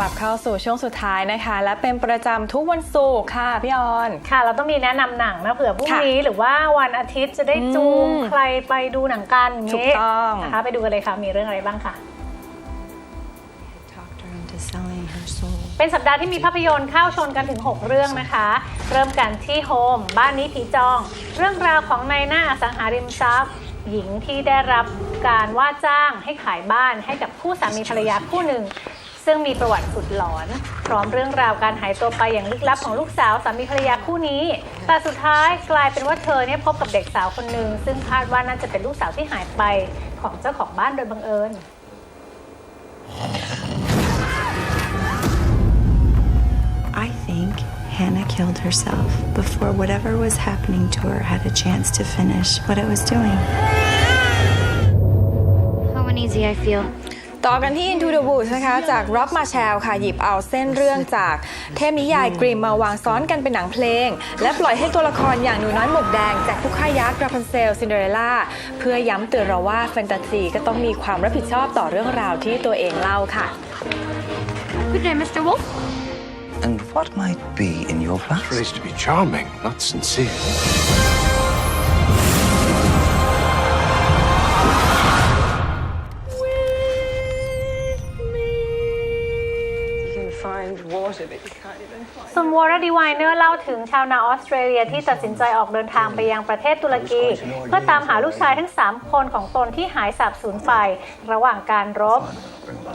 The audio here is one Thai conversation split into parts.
ลับเข้าสู่ช่วงสุดท้ายนะคะ และเป็นประจำทุกวันศุกร์ค่ะพี่ออน ค่ะ เราต้องมีแนะนำหนังนะเผื่อพรุ่งค่ะนี้หรือว่าวันอาทิตย์จะได้จูงอืม ใครไปดูหนังกันย่าถูกต้อง นะคะไปดูกันเลยค่ะมีเรื่องอะไรบ้างค่ะ talked her into selling her soul. เป็นสัปดาห์ที่มีภาพยนตร์เข้าชนกันถึง 6 เรื่องนะคะ เริ่มกันที่โฮมบ้านนี้ผีจอง เรื่องราวของนายหน้าอสังหาริมทรัพย์ หญิงที่ได้รับการว่าจ้างให้ขายบ้านให้กับคู่สามีภรรยาคู่หนึ่ง ซึ่งมีประวัติสุดหลอน พร้อมเรื่องราวการหายตัวไปอย่างลึกลับของลูกสาวสามีภรรยาคู่นี้ แต่สุดท้ายกลายเป็นว่าเธอเนี่ยพบกับเด็กสาวคนหนึ่งซึ่งคาดว่าน่าจะเป็นลูกสาวที่หายไปของเจ้าของบ้านโดยบังเอิญ I think Hannah killed herself before whatever was happening to her had a chance to finish what it was doing. How uneasy I feel. ต่อกันที่ Into the Woods นะคะ จากร็อบมาแชลค่ะ หยิบเอาเส้นเรื่องจากเทพนิยายกริมมาวางซ้อนกันเป็นหนังเพลง และปล่อยให้ตัวละครอย่างหนูน้อยหมวกแดง จากผู้ฆ่ายักษ์ราพันเซลซินเดอเรลล่า เพื่อย้ำเตือนเราว่าแฟนตาซีก็ต้องมีความรับผิดชอบต่อเรื่องราวที่ตัวเองเล่าค่ะ Good day, Mr. Wolf. And what might be in your plans? Prays to be charming, not sincere. ส่วนวอร์ดีไวเนอร์เล่าถึงชาวนาออสเตรเลียที่ตัดสินใจออกเดินทางไปยังประเทศตุรกี เพื่อตามหาลูกชายทั้ง 3 คนของตนที่หายสาบสูญไป ระหว่างการรบ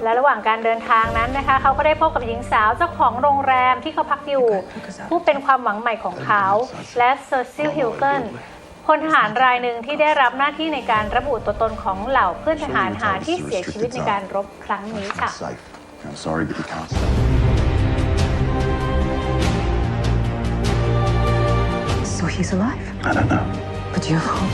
และระหว่างการเดินทางนั้นนะคะเขาก็ได้พบกับหญิงสาวเจ้าของโรงแรมที่เขาพักอยู่ ผู้เป็นความหวังใหม่ของเขาและเซอร์ซิลฮิลเกิลพลทหารรายหนึ่งที่ได้รับหน้าที่ในการระบุตัวตนของเหล่าเพื่อนทหารหารที่เสียชีวิตในการรบครั้งนี้ค่ะ he's alive. I don't know. But you hope.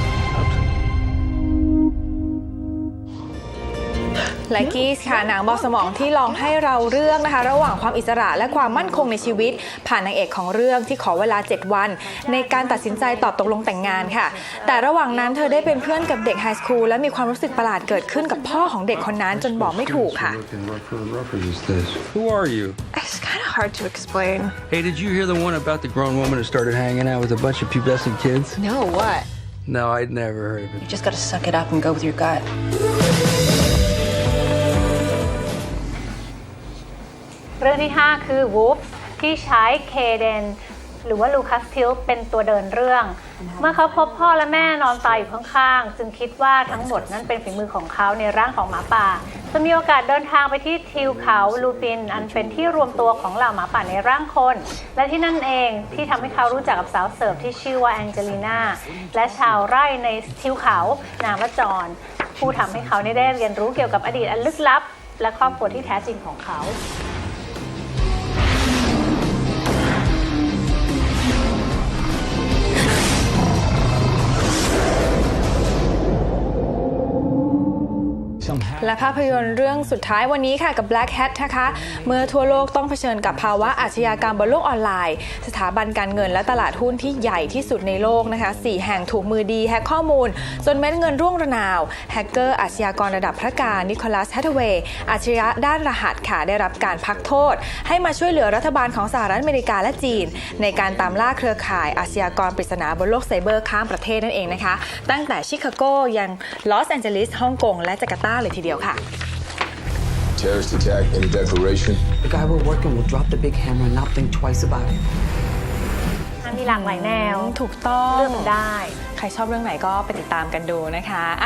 ไลกี้ค่ะหนังเบาสมองที่ลองให้เราเลือกนะคะ ระหว่างความอิสระและความมั่นคงในชีวิต ผ่านนางเอกของเรื่องที่ขอเวลา 7 วัน ในการตัดสินใจตอบตกลงแต่งงานค่ะ แต่ระหว่างนั้นเธอได้เป็นเพื่อนกับเด็กไฮสคูลและมีความรู้สึกประหลาดเกิดขึ้นกับพ่อของเด็กคนนั้นจนบอกไม่ถูกค่ะ Looking rougher and rougher these days. Who are you? It's kind of hard to explain. Hey, did you hear the one about the grown woman who started hanging out with a bunch of pubescent kids? No, what? No, I'd never heard of it. You just gotta suck it up and go with your gut. เรื่องที่ 5 คือ Wolf ที่ใช้เคเดนหรือว่าลูคัสทิลเป็นตัวเดินเรื่อง เมื่อเขาพบพ่อและแม่นอนตายอยู่ข้างๆ จึงคิดว่าทั้งหมดนั้นเป็นฝีมือของเขาในร่างของหมาป่า จะมีโอกาสเดินทางไปที่ทิวเขาลูปิน อันเป็นที่รวมตัวของเหล่าหมาป่าในร่างคน และที่นั่นเองที่ทำให้เขารู้จักกับสาวเสิร์ฟที่ชื่อว่าแองเจลีนาและชาวไร่ในทิวเขานามว่าจอนผู้ทำให้เขาได้เรียนรู้เกี่ยวกับอดีตอันลึกลับ และครอบครัวที่แท้จริงของเขา และภาพยนตร์เรื่องสุดท้ายวันนี้ค่ะกับ Black Hat นะคะ เมื่อทั่วโลกต้องเผชิญกับภาวะอาชญากรรมบนโลกออนไลน์ สถาบันการเงินและตลาดหุ้นที่ใหญ่ที่สุดในโลกนะคะ4แห่งถูกมือดีแฮกข้อมูล จนเม็ดเงินร่วงระนาว แฮกเกอร์อาชญากรระดับพระการนิโคลัสแฮทเวย์อาชญะด้านรหัสค่ะได้รับการพักโทษ ให้มาช่วยเหลือรัฐบาลของสหรัฐอเมริกาและจีน ในการตามล่าเครือข่ายอาชญากรปริศนาบนโลกไซเบอร์ข้ามประเทศนั่นเองนะคะ ตั้งแต่ชิคาโกยันลอสแอนเจลิสฮ่องกงและจาการ์ตาเลยทีเดียวค่ะ Terrorist attack, any declaration? The guy we're working will drop the big hammer and not think twice about it. มีหลากหลายแนว ถูกต้อง เลือกได้ ใครชอบเรื่องไหนก็ไปติดตามกันดูนะคะ